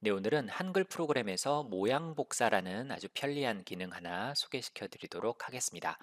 네, 오늘은 한글 프로그램에서 모양 복사라는 아주 편리한 기능 하나 소개시켜 드리도록 하겠습니다.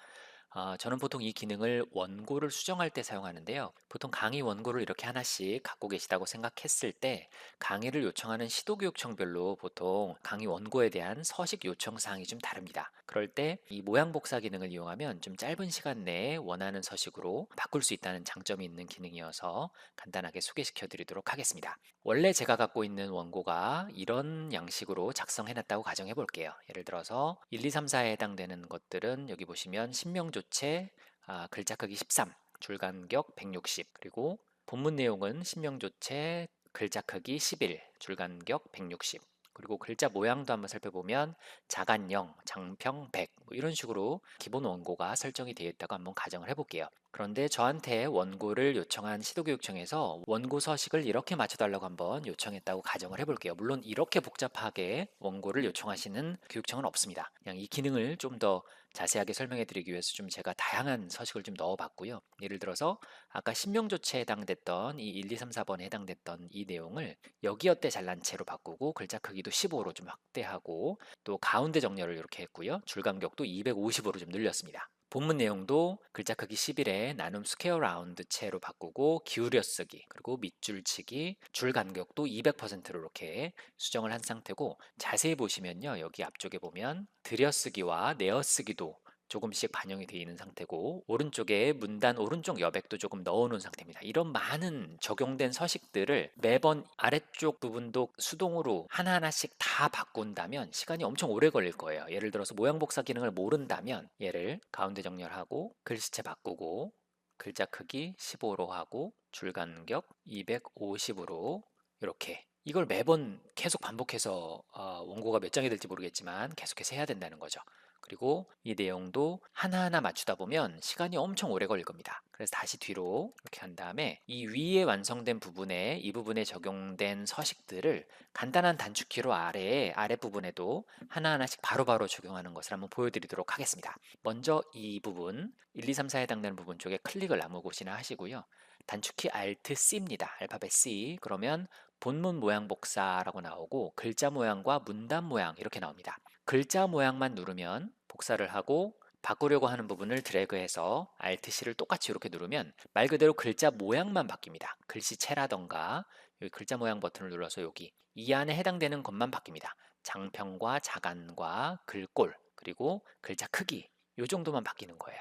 어, 저는 보통 이 기능을 원고를 수정할 때 사용하는데요. 보통 강의 원고를 이렇게 하나씩 갖고 계시다고 생각했을 때 강의를 요청하는 시도교육청별로 보통 강의 원고에 대한 서식 요청 사항이 좀 다릅니다. 그럴 때 이 모양 복사 기능을 이용하면 좀 짧은 시간 내에 원하는 서식으로 바꿀 수 있다는 장점이 있는 기능이어서 간단하게 소개시켜 드리도록 하겠습니다. 원래 제가 갖고 있는 원고가 이런 양식으로 작성해 놨다고 가정해 볼게요. 예를 들어서 1, 2, 3, 4에 해당되는 것들은 여기 보시면 신명 조체 아, 글자 크기 13, 줄 간격 160, 그리고 본문 내용은 신명조체 글자 크기 11, 줄 간격 160, 그리고 글자 모양도 한번 살펴보면 자간영, 장평 100뭐 이런 식으로 기본 원고가 설정이 되어 있다고 한번 가정을 해볼게요. 그런데 저한테 원고를 요청한 시도교육청에서 원고 서식을 이렇게 맞춰달라고 한번 요청했다고 가정을 해볼게요. 물론 이렇게 복잡하게 원고를 요청하시는 교육청은 없습니다. 그냥 이 기능을 좀 더 자세하게 설명해 드리기 위해서 좀 제가 다양한 서식을 좀 넣어봤고요. 예를 들어서 아까 신명조치에 해당됐던 이 1, 2, 3, 4번에 해당됐던 이 내용을 여기어때 잘난 채로 바꾸고 글자 크기도 15로 좀 확대하고 또 가운데 정렬을 이렇게 했고요. 줄 간격도 250으로 좀 늘렸습니다. 본문 내용도 글자 크기 11에 나눔 스퀘어 라운드 채로 바꾸고 기울여 쓰기 그리고 밑줄 치기 줄 간격도 200%로 이렇게 수정을 한 상태고 자세히 보시면요 여기 앞쪽에 보면 들여쓰기와 내어쓰기도 조금씩 반영이 되어 있는 상태고 오른쪽에 문단 오른쪽 여백도 조금 넣어놓은 상태입니다. 이런 많은 적용된 서식들을 매번 아래쪽 부분도 수동으로 하나하나씩 다 바꾼다면 시간이 엄청 오래 걸릴 거예요. 예를 들어서 모양 복사 기능을 모른다면 얘를 가운데 정렬하고 글씨체 바꾸고 글자 크기 15로 하고 줄 간격 250으로 이렇게 이걸 매번 계속 반복해서 어, 원고가 몇 장이 될지 모르겠지만 계속해서 해야 된다는 거죠. 그리고 이 내용도 하나하나 맞추다 보면 시간이 엄청 오래 걸릴 겁니다. 그래서 다시 뒤로 이렇게 한 다음에 이 위에 완성된 부분에 이 부분에 적용된 서식들을 간단한 단축키로 아래에 아랫부분에도 하나하나씩 바로바로 바로 적용하는 것을 한번 보여드리도록 하겠습니다. 먼저 이 부분 1, 2, 3, 4에 해당되는 부분 쪽에 클릭을 아무 곳이나 하시고요. 단축키 Alt C입니다. 알파벳 C. 그러면 본문 모양 복사라고 나오고 글자 모양과 문단 모양 이렇게 나옵니다. 글자 모양만 누르면 복사를 하고 바꾸려고 하는 부분을 드래그해서 Alt-C를 똑같이 이렇게 누르면 말 그대로 글자 모양만 바뀝니다. 글씨체라던가 여기 글자 모양 버튼을 눌러서 여기 이 안에 해당되는 것만 바뀝니다. 장평과 자간과 글꼴 그리고 글자 크기 이 정도만 바뀌는 거예요.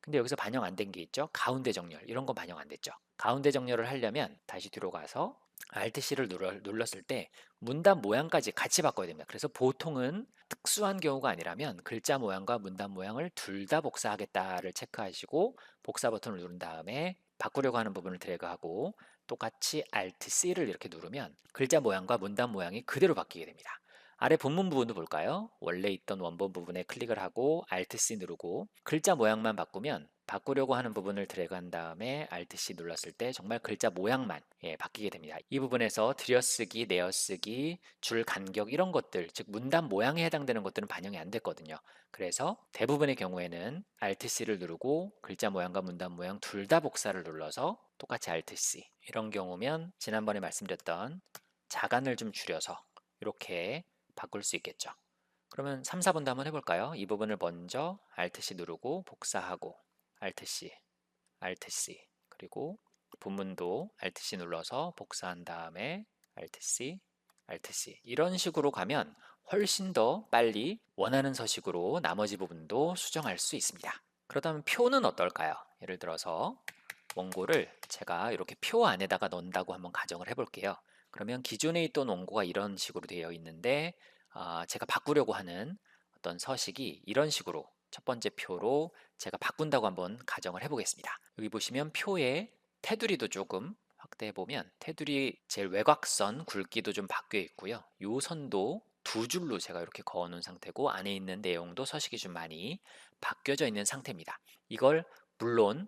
근데 여기서 반영 안 된 게 있죠. 가운데 정렬 이런 건 반영 안 됐죠. 가운데 정렬을 하려면 다시 뒤로 가서 Alt-C를 눌렀을 때 문단 모양까지 같이 바꿔야 됩니다. 그래서 보통은 특수한 경우가 아니라면 글자 모양과 문단 모양을 둘 다 복사하겠다를 체크하시고 복사 버튼을 누른 다음에 바꾸려고 하는 부분을 드래그하고 똑같이 Alt-C를 이렇게 누르면 글자 모양과 문단 모양이 그대로 바뀌게 됩니다. 아래 본문 부분도 볼까요? 원래 있던 원본 부분에 클릭을 하고 Alt-C 누르고 글자 모양만 바꾸면 바꾸려고 하는 부분을 드래그한 다음에 Alt-C 눌렀을 때 정말 글자 모양만 예, 바뀌게 됩니다. 이 부분에서 들여쓰기, 내어쓰기, 줄 간격 이런 것들, 즉 문단 모양에 해당되는 것들은 반영이 안 됐거든요. 그래서 대부분의 경우에는 Alt-C를 누르고 글자 모양과 문단 모양 둘 다 복사를 눌러서 똑같이 Alt-C 이런 경우면 지난번에 말씀드렸던 자간을 좀 줄여서 이렇게 바꿀 수 있겠죠. 그러면 3, 4번도 한번 해볼까요? 이 부분을 먼저 Alt-C 누르고 복사하고 Alt-C, Alt-C 그리고 본문도 Alt-C 눌러서 복사한 다음에 Alt-C, Alt-C 이런 식으로 가면 훨씬 더 빨리 원하는 서식으로 나머지 부분도 수정할 수 있습니다. 그렇다면 표는 어떨까요? 예를 들어서 원고를 제가 이렇게 표 안에다가 넣는다고 한번 가정을 해볼게요. 그러면 기존에 있던 원고가 이런 식으로 되어 있는데 어, 제가 바꾸려고 하는 어떤 서식이 이런 식으로 첫 번째 표로 제가 바꾼다고 한번 가정을 해보겠습니다. 여기 보시면 표의 테두리도 조금 확대해 보면 테두리 제일 외곽선 굵기도 좀 바뀌어 있고요. 요 선도 두 줄로 제가 이렇게 그어 놓은 상태고 안에 있는 내용도 서식이 좀 많이 바뀌어져 있는 상태입니다. 이걸 물론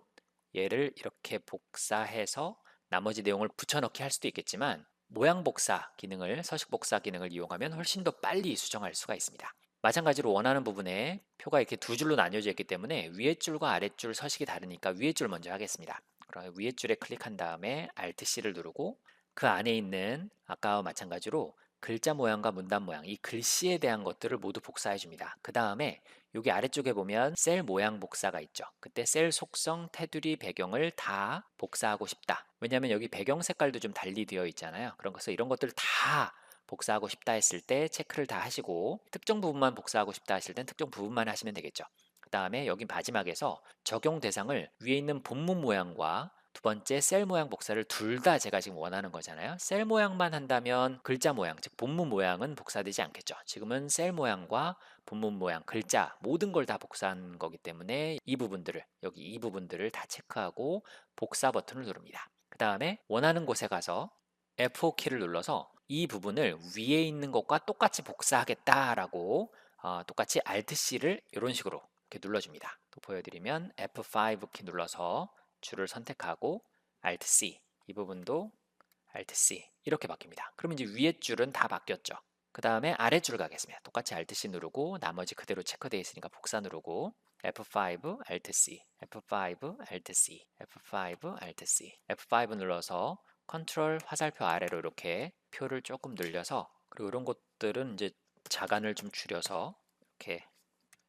얘를 이렇게 복사해서 나머지 내용을 붙여넣기 할 수도 있겠지만 모양 복사 기능을 서식 복사 기능을 이용하면 훨씬 더 빨리 수정할 수가 있습니다. 마찬가지로 원하는 부분에 표가 이렇게 두 줄로 나뉘어져 있기 때문에 위에 줄과 아래 줄 서식이 다르니까 위에 줄 먼저 하겠습니다. 그럼 위에 줄에 클릭한 다음에 Alt C를 누르고 그 안에 있는 아까와 마찬가지로 글자 모양과 문단 모양, 이 글씨에 대한 것들을 모두 복사해 줍니다. 그 다음에 여기 아래쪽에 보면 셀 모양 복사가 있죠. 그때 셀 속성, 테두리, 배경을 다 복사하고 싶다. 왜냐하면 여기 배경 색깔도 좀 달리 되어 있잖아요. 그런 것서 이런 것들을 다 복사하고 싶다 했을 때 체크를 다 하시고 특정 부분만 복사하고 싶다 하실 땐 특정 부분만 하시면 되겠죠. 그 다음에 여기 마지막에서 적용 대상을 위에 있는 본문 모양과 두 번째 셀 모양 복사를 둘 다 제가 지금 원하는 거잖아요. 셀 모양만 한다면 글자 모양, 즉 본문 모양은 복사되지 않겠죠. 지금은 셀 모양과 본문 모양, 글자 모든 걸 다 복사한 거기 때문에 이 부분들을 여기 이 부분들을 다 체크하고 복사 버튼을 누릅니다. 그 다음에 원하는 곳에 가서 F5 키를 눌러서 이 부분을 위에 있는 것과 똑같이 복사하겠다라고 어, 똑같이 Alt C를 이런 식으로 이렇게 눌러줍니다. 또 보여드리면 F5 키 눌러서 줄을 선택하고 Alt C 이 부분도 Alt C 이렇게 바뀝니다. 그럼 이제 위에 줄은 다 바뀌었죠. 그 다음에 아래 줄 가겠습니다. 똑같이 Alt C 누르고 나머지 그대로 체크되어 있으니까 복사 누르고 F5 Alt C F5 Alt C F5 Alt C F5 눌러서 컨트롤 화살표 아래로 이렇게 표를 조금 늘려서 그리고 이런 것들은 이제 자간을 좀 줄여서 이렇게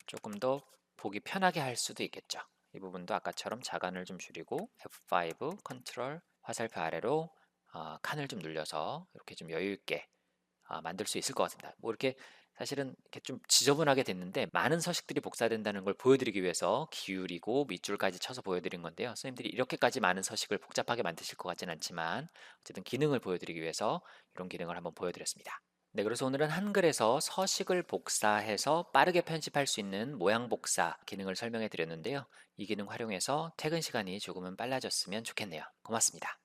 조금 더 보기 편하게 할 수도 있겠죠. 이 부분도 아까처럼 자간을 좀 줄이고 F5 컨트롤 화살표 아래로 어, 칸을 좀 눌려서 이렇게 좀 여유 있게 어, 만들 수 있을 것 같습니다. 뭐 이렇게 사실은 이렇게 좀 지저분하게 됐는데 많은 서식들이 복사된다는 걸 보여드리기 위해서 기울이고 밑줄까지 쳐서 보여드린 건데요. 선생님들이 이렇게까지 많은 서식을 복잡하게 만드실 것 같진 않지만 어쨌든 기능을 보여드리기 위해서 이런 기능을 한번 보여드렸습니다. 네, 그래서 오늘은 한글에서 서식을 복사해서 빠르게 편집할 수 있는 모양 복사 기능을 설명해 드렸는데요. 이 기능 활용해서 퇴근 시간이 조금은 빨라졌으면 좋겠네요. 고맙습니다.